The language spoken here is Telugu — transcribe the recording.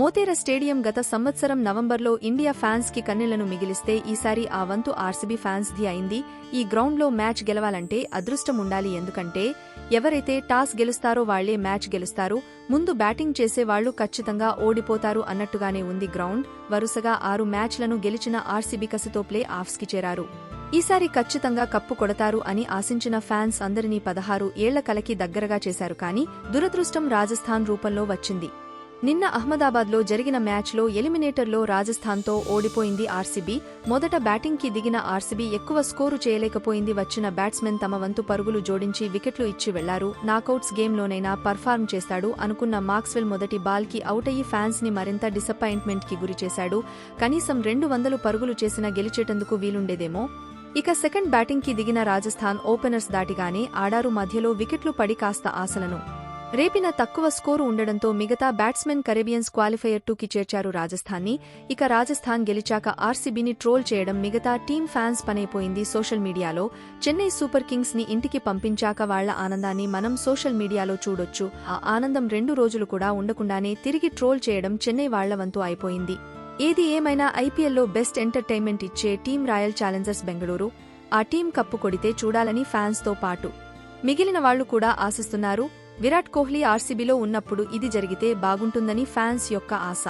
మోతేరా స్టేడియం గత సంవత్సరం నవంబర్లో ఇండియా ఫ్యాన్స్కి కన్నెలను మిగిలిస్తే ఈసారి ఆ వంతు ఆర్సీబీ ఫ్యాన్స్ ది అయింది. ఈ గ్రౌండ్లో మ్యాచ్ గెలవాలంటే అదృష్టం ఉండాలి ఎందుకంటే ఎవరైతే టాస్ గెలుస్తారో వాళ్ళే మ్యాచ్ గెలుస్తారు. ముందు బ్యాటింగ్ చేసే వాళ్ళు ఖచ్చితంగా ఓడిపోతారు అన్నట్టుగానే ఉంది గ్రౌండ్. వరుసగా ఆరు మ్యాచ్లను గెలిచిన ఆర్సీబీ కసితో ప్లే ఆఫ్స్కి చేరారు. ఈసారి ఖచ్చితంగా కప్పు కొడతారు అని ఆశించిన ఫ్యాన్స్ అందరినీ పదహారు ఏళ్ళ కలకి దగ్గరగా చేశారు కానీ దురదృష్టం రాజస్థాన్ రూపంలో వచ్చింది. నిన్న అహ్మదాబాద్లో జరిగిన మ్యాచ్లో ఎలిమినేటర్లో రాజస్థాన్తో ఓడిపోయింది ఆర్సీబీ. మొదట బ్యాటింగ్కి దిగిన ఆర్సీబీ ఎక్కువ స్కోరు చేయలేకపోయింది. వచ్చిన బ్యాట్స్మెన్ తమ వంతు పరుగులు జోడించి వికెట్లు ఇచ్చి వెళ్ళారు. నాకౌట్స్ గేమ్లోనైనా పర్ఫార్మ్ చేస్తాడు అనుకున్న మాక్స్వెల్ మొదటి బాల్కి అవుటయ్యి అయ్యి ఫ్యాన్స్ని మరింత డిసప్పాయింట్మెంట్కి గురిచేశాడు కనీసం రెండు వందలు పరుగులు చేసినా గెలిచేటందుకు వీలుండేదేమో? ఇక సెకండ్ బ్యాటింగ్కి దిగిన రాజస్థాన్ ఓపెనర్స్ దాటిగానే ఆడారు. మధ్యలో వికెట్లు పడి కాస్త ఆశలను రేపిన తక్కువ స్కోరు ఉండడంతో మిగతా బ్యాట్స్మెన్ కరేబియన్స్ క్వాలిఫైయర్ టూకి చేర్చారు రాజస్థాన్ని. ఇక రాజస్థాన్ గెలిచాక ఆర్సీబీని ట్రోల్ చేయడం మిగతా టీం ఫ్యాన్స్ పనైపోయింది సోషల్ మీడియాలో. చెన్నై సూపర్ కింగ్స్ని ఇంటికి పంపించాక వాళ్ళ ఆనందాన్ని మనం సోషల్ మీడియాలో చూడొచ్చు. ఆ ఆనందం రెండు రోజులు కూడా ఉండకుండానే తిరిగి ట్రోల్ చేయడం చెన్నై వాళ్ళ వంతు అయిపోయింది. ఏది ఏమైనా ఐపీఎల్లో బెస్ట్ ఎంటర్టైన్మెంట్ ఇచ్చే టీం రాయల్ ఛాలెంజర్స్ బెంగళూరు. ఆ టీం కప్పు కొడితే చూడాలని ఫ్యాన్స్తో పాటు. మిగిలిన వాళ్ళు కూడా ఆశిస్తున్నారు. విరాట్ కోహ్లీ ఆర్సీబీలో ఉన్నప్పుడు ఇది జరిగితే బాగుంటుందని ఫ్యాన్స్ యొక్క ఆశ.